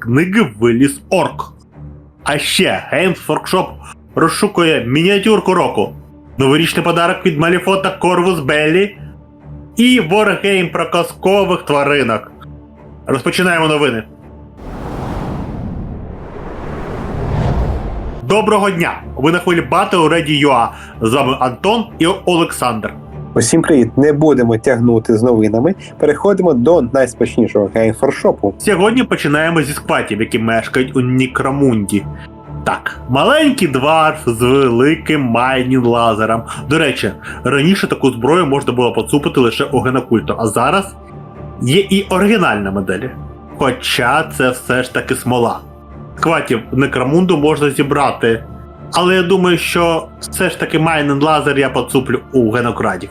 книги виліз орк. А ще Games Workshop розшукує мініатюрку року, новорічний подарок від Маліфота Корвус Беллі і Wargame про казкових тваринок. Розпочинаємо новини. Доброго дня! Ви на хвилі Battle Ready.ua. З вами Антон і Олександр. Усім привіт! Не будемо тягнути з новинами. Переходимо до найспочнішого геймфоршопу. Сьогодні починаємо зі скватів, які мешкають у Нікромунді. Так, маленький дварф з великим майнінг лазером. До речі, раніше таку зброю можна було поцупити лише у генокульту, а зараз є і оригінальна модель. Хоча це все ж таки смола. Скватів Некромунду можна зібрати. Але я думаю, що все ж таки майнинг лазер я поцуплю у генокрадів.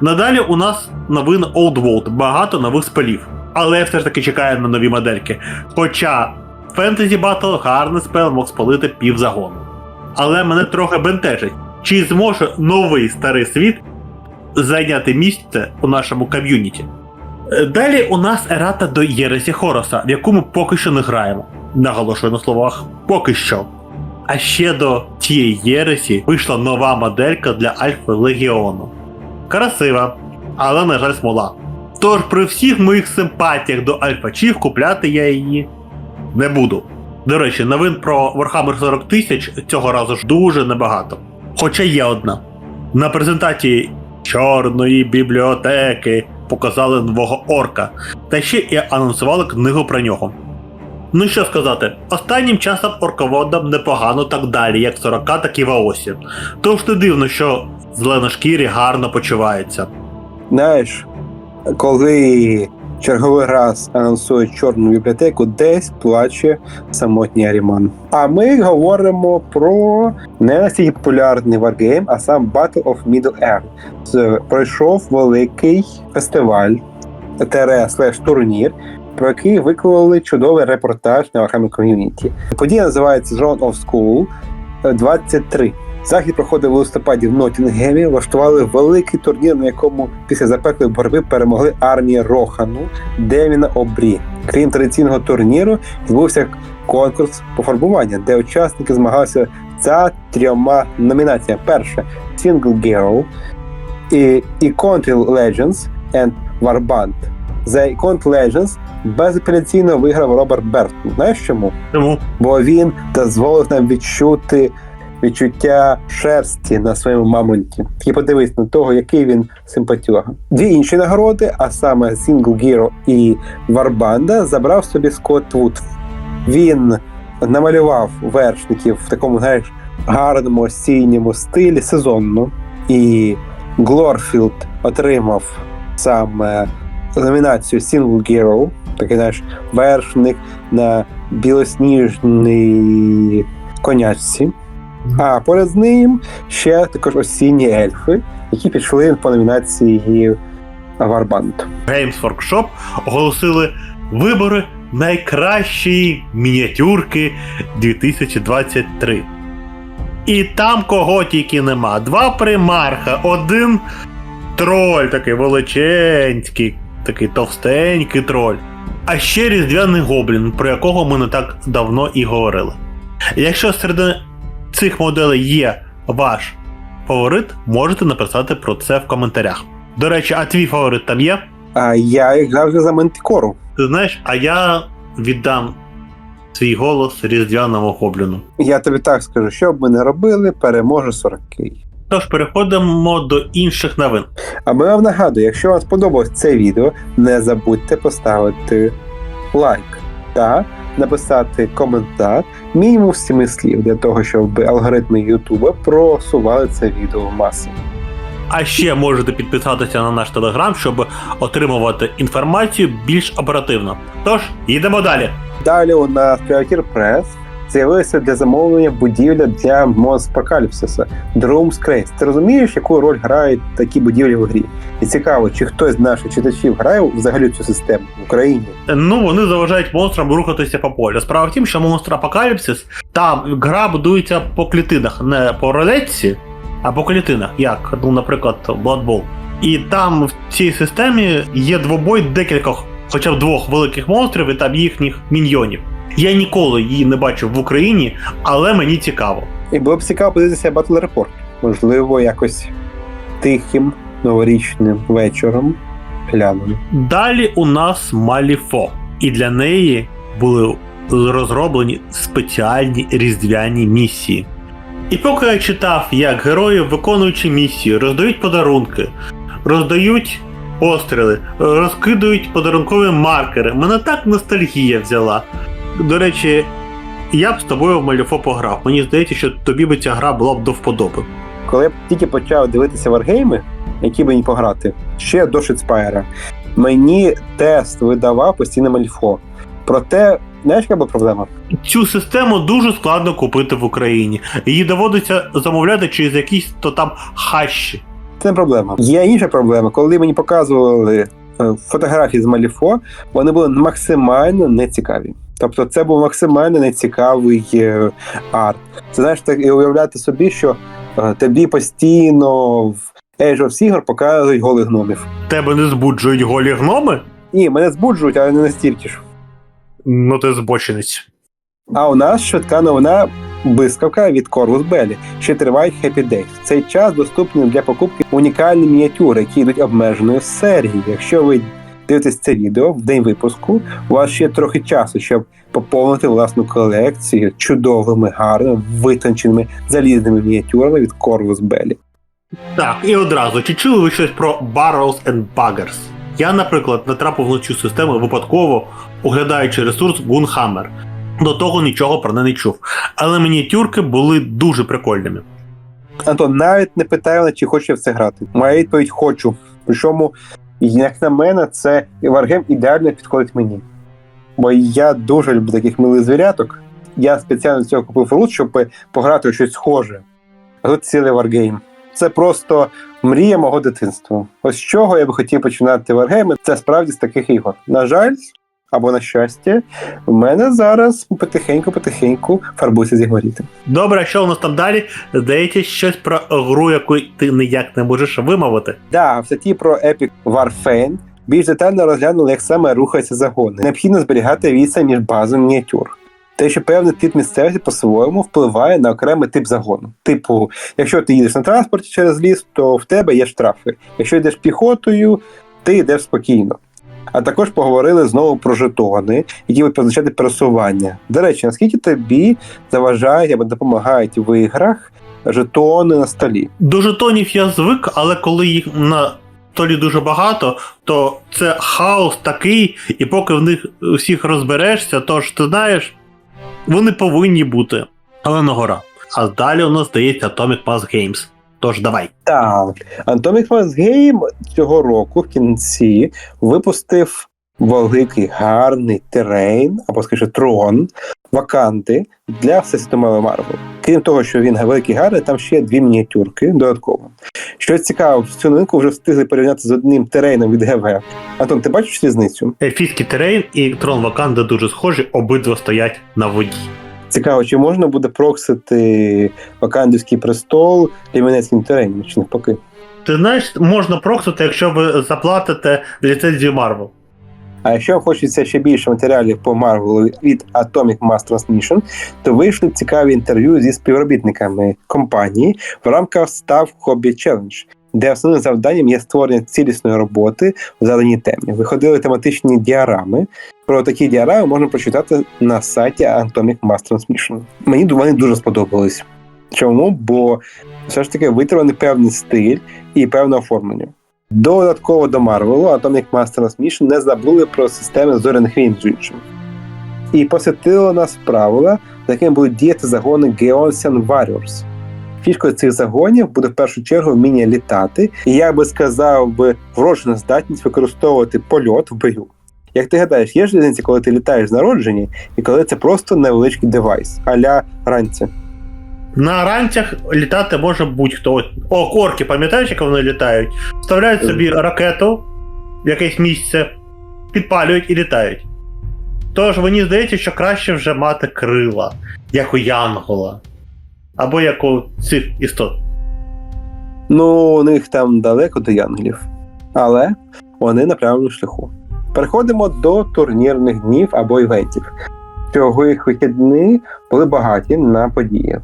Надалі у нас новин Old World, багато нових спелів. Але все ж таки чекаю на нові модельки. Хоча Fantasy Battle гарний спел мог спалити пів загону. Але мене трохи бентежить, чи зможе новий старий світ зайняти місце у нашому ком'юніті. Е, Далі у нас ерата до Єресі Хороса, в яку ми поки що не граємо. Наголошую на словах поки що. А ще до тієї Єресі вийшла нова моделька для Альфа Легіону. Красива, але, на жаль, смола. Тож при всіх моїх симпатіях до Альфачів купляти я її не буду. До речі, новин про Warhammer 40 тисяч цього разу ж дуже небагато. Хоча є одна. На презентації Чорної бібліотеки показали нового орка, та ще і анонсували книгу про нього. Ну що сказати, останнім часом орководам непогано так далі, як 40, так і в Аосі. Тож не дивно, що зеленошкірі гарно почуваються. Знаєш, коли черговий раз анонсують чорну бібліотеку, десь плаче самотній Аріман. А ми говоримо про не настільки популярний варгейм, а сам Battle of Middle Earth. Пройшов великий фестиваль тере слеш турнір. Про який виклали чудовий репортаж на Warhammer Community. Подія називається Zone of School 23. Захід проходив у листопаді в Ноттінгемі, влаштували великий турнір, на якому після запеклої боротьби перемогли армії Рохану Девіна Обрі. Крім традиційного турніру, відбувся конкурс пофарбування, де учасники змагалися за трьома номінаціями: перше Single Girl, і, і Country Legends and Warband. За Country Legends безапеляційно виграв Роберт Бертон. Знаєш чому? Тому бо він дозволив нам відчути відчуття шерсті на своєму мамонті. І подивись на того, який він симпатюга. Дві інші нагороди, а саме Single Giro і Варбанда, забрав собі Скотт Вуд. Він намалював вершників в такому, знаєш, гарному осінньому стилі сезонно. І Глорфілд отримав саме номінацію Single Giro, такий знаєш, вершник на білосніжній конячці. А поряд з ним ще також осінні ельфи, які пішли по номінації Варбанд. Games Workshop оголосили вибори найкращої мініатюрки 2023. І там кого тільки нема. Два примарха, один троль такий величенький, такий товстенький троль. А ще різдвяний гоблін, про якого ми не так давно і говорили. Якщо серед цих моделей є ваш фаворит, можете написати про це в коментарях. До речі, а твій фаворит там є? А я грав за Мантикору. Ти знаєш, а я віддам свій голос різдвяному гобліну. Я тобі так скажу, що б ми не робили, переможе 40-й. Тож переходимо до інших новин. А ми вам нагадую, якщо вам сподобалось це відео, не забудьте поставити лайк та написати коментар мінімум 7 слів для того, щоб алгоритми Ютуба просували це відео в маси. А ще можете підписатися на наш телеграм, щоб отримувати інформацію більш оперативно. Тож, їдемо далі. Далі у нас Privateer Press з'явилася для замовлення будівля для Монспокаліпсиса Drooms Crest. Ти розумієш, яку роль грають такі будівлі в грі? І цікаво, чи хтось з наших читачів грає взагалі цю систему в Україні? Ну, вони заважають монстрам рухатися по полю. Справа в тім, що монстр Апокаліпсис, там гра будується по клітинах, не по рулетці, а по клітинах, як, ну, наприклад, Blood Bowl. І там в цій системі є двобой декількох хоча б двох великих монстрів і там їхніх міньйонів. Я ніколи її не бачив в Україні, але мені цікаво. І було б цікаво подивитися Battle Report. Можливо, якось тихим новорічним вечором глянемо. Далі у нас Маліфо, і для неї були розроблені спеціальні різдвяні місії. І поки я читав, як герої, виконуючи місії, роздають подарунки, роздають постріли, розкидають подарункові маркери, мене так ностальгія взяла. До речі, я б з тобою в Маліфо пограв. Мені здається, що тобі би ця гра була б до вподоби. Коли я тільки почав дивитися варгейми, які мені пограти, ще до Шитспайра, мені тест видавав постійно мальфо. Проте, знаєш, яка була проблема? Цю систему дуже складно купити в Україні. Її доводиться замовляти через якісь то там хащі. Це не проблема. Є інша проблема. Коли мені показували е, фотографії з Маліфо, вони були максимально нецікаві. Тобто, це був максимально нецікавий е, арт. Це знаєш, так і уявляти собі, що е, тобі постійно в Age of Sigmar показують голих гномів. Тебе не збуджують голі гноми? Ні, мене збуджують, але не настільки ж. Ну ти збочинець. А у нас швидка новина блискавка від Corvus Belli, що тривають Happy Days. В цей час доступні для покупки унікальні мініатюри, які йдуть обмеженою серією. Якщо ви дивитесь це відео в день випуску, у вас ще трохи часу, щоб поповнити власну колекцію чудовими, гарними, витонченими залізними мініатюрами від Corvus Belli. Так, і одразу, чи чули ви щось про Barrels and Buggers? Я, наприклад, натрапив на цю систему випадково, оглядаючи ресурс Gunhammer. До того нічого про неї не чув. Але мініатюрки були дуже прикольними. Антон, навіть не питаю, мене, чи хочу я в це грати. Моя відповідь хочу. Причому, як на мене, це Варгем ідеально підходить мені. Бо я дуже люблю таких милих звіряток. Я спеціально з цього купив рут, щоб пограти у щось схоже. А тут цілий варгейм. Це просто мрія мого дитинства. Ось з чого я би хотів починати варгейми, це справді з таких ігор. На жаль, або на щастя, в мене зараз потихеньку-потихеньку фарбується зігоріти. Добре, а що у нас там далі? Здається, щось про гру, яку ти ніяк не можеш вимовити. Да, в статті про Epic Warframe більш детально розглянули, як саме рухаються загони. Необхідно зберігати відстань між базою мініатюр. Те, що певний тип місцевості по-своєму впливає на окремий тип загону. Типу, якщо ти їдеш на транспорті через ліс, то в тебе є штрафи. Якщо йдеш піхотою, ти йдеш спокійно. А також поговорили знову про жетони, які будуть позначати пересування. До речі, наскільки тобі заважають або допомагають в іграх жетони на столі? До жетонів я звик, але коли їх на столі дуже багато, то це хаос такий, і поки в них всіх розберешся, то ж ти знаєш, вони повинні бути. Але не гора. А далі у нас здається Atomic Mass Games. Тож давай. Так, Atomic Mass Game цього року в кінці випустив великий гарний терейн, або скажімо, трон, ваканти для всесвітньої Марвел. Крім того, що він великий гарний, там ще є дві мініатюрки додатково. Що цікаво, цю новинку вже встигли порівняти з одним терейном від ГВ. Антон, ти бачиш різницю? Ельфійський терейн і трон Ваканди дуже схожі, обидва стоять на воді. Цікаво, чи можна буде проксити Вакандівський престол лімінецьким терейном, чи навпаки? Ти знаєш, можна проксити, якщо ви заплатите ліцензію Marvel. А якщо хочеться ще більше матеріалів по Марвелу від Atomic Mass Transmission, то вийшли цікаві інтерв'ю зі співробітниками компанії в рамках Staff Hobby Challenge, де основним завданням є створення цілісної роботи в заданій темі. Виходили тематичні діарами. Про такі діарами можна прочитати на сайті Atomic Mass Transmission. Мені вони дуже сподобались. Чому? Бо все ж таки витриманий певний стиль і певне оформлення. Додатково до Марвелу Atomic Mass Transmission не забули про системи зоряних війн з іншим. І посвятило нас правила, за якими будуть діяти загони Geonsian Warriors. Фішкою цих загонів буде в першу чергу вміння літати, і я би сказав би вроджена здатність використовувати польот в бою. Як ти гадаєш, є ж різниця, коли ти літаєш з народження, і коли це просто невеличкий девайс, аля ранця. На ранцях літати може будь-хто. О, корки, пам'ятаєш, як вони літають? Вставляють собі ракету в якесь місце, підпалюють і літають. Тож мені здається, що краще вже мати крила, як у Янгола. Або як у цих істот. Ну, у них там далеко до янглів, але вони на правильному шляху. Переходимо до турнірних днів або івентів. Цього їх вихідні були багаті на події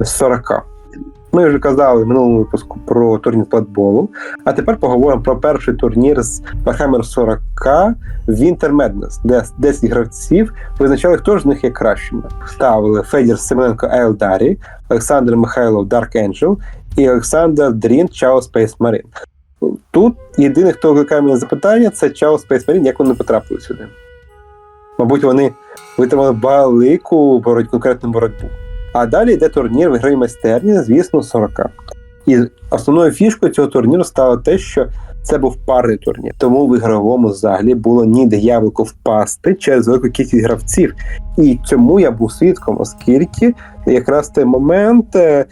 з 40. Ми вже казали в минулому випуску про турнір платболу, а тепер поговоримо про перший турнір з Warhammer 40 Winter Madness, де 10 гравців визначали, хто ж з них є кращими. Ставили Федір Семененко Елдарі, Олександр Михайлов Dark Angel і Олександр Дрін Чао Space Marine. Тут єдине, хто викликає мене запитання, це Чао Space Marine, як вони потрапили сюди. Мабуть, вони витримали велику боротьбу, конкретну боротьбу. А далі йде турнір в ігровій майстерні, звісно, 40. І основною фішкою цього турніру стало те, що це був парний турнір. Тому в ігровому залі було ніде яблуко впасти через велику кількість гравців. І цьому я був свідком, оскільки якраз той момент е,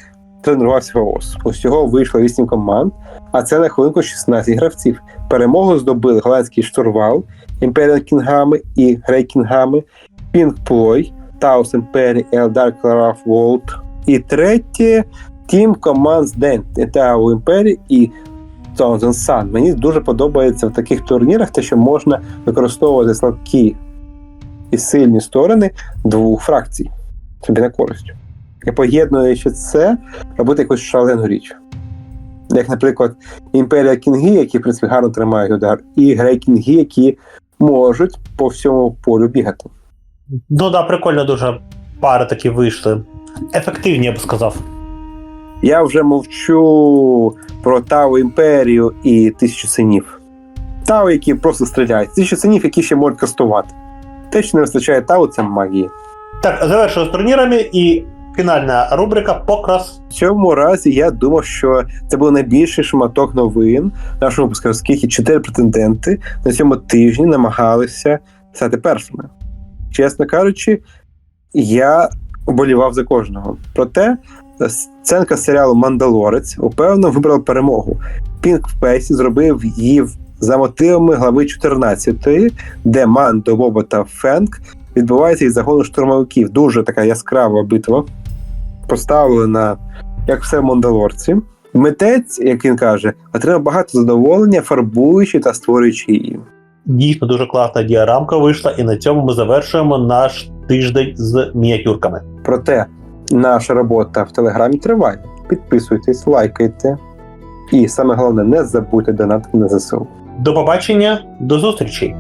тренувався ВОЗ. Усього вийшло 8 команд, а це на хвилинку 16 гравців. Перемогу здобили голландський штурвал, Імперіал Кінгами і Грей Кінгами, Пінг Плой, Таус Імпері, Елдар Клараф Волт. І третє команд з Ден, Тау Імпері і Thousand Sun. Мені дуже подобається в таких турнірах те, що можна використовувати слабкі і сильні сторони двох фракцій собі на користь. І поєднуючи це, робити якусь шалену річ. Як, наприклад, Імперія Кінги, які в принципі гарно тримають удар, і Грей Кінги, які можуть по всьому полю бігати. Ну да, прикольно дуже пари такі вийшли. Ефективні, я б сказав. Я вже мовчу про Тау Імперію і Тисячу синів. Тау, які просто стріляють. Тисячу синів, які ще можуть кастувати. Те, що не вистачає Тау, це магії. Так, завершую з турнірами і фінальна рубрика Покрас. В цьому разі я думав, що це був найбільший шматок новин в нашому випуску, оскільки чотири претенденти на цьому тижні намагалися стати першими. Чесно кажучи, я оболівав за кожного. Проте сценка серіалу Мандалорець упевнено вибрала перемогу. Пінк в Пейсі зробив її за мотивами глави 14, де Мандо, Боба та Фенк відбувається із загону штурмовиків. Дуже така яскрава битва. Поставили на як все в Мандалорці. Митець, як він каже, отримав багато задоволення, фарбуючи та створюючи її. Дійсно дуже класна діарамка вийшла, і на цьому ми завершуємо наш тиждень з мініатюрками. Проте наша робота в Телеграмі триває. Підписуйтесь, лайкайте. І саме головне, не забудьте донатити на ЗСУ. До побачення, до зустрічі!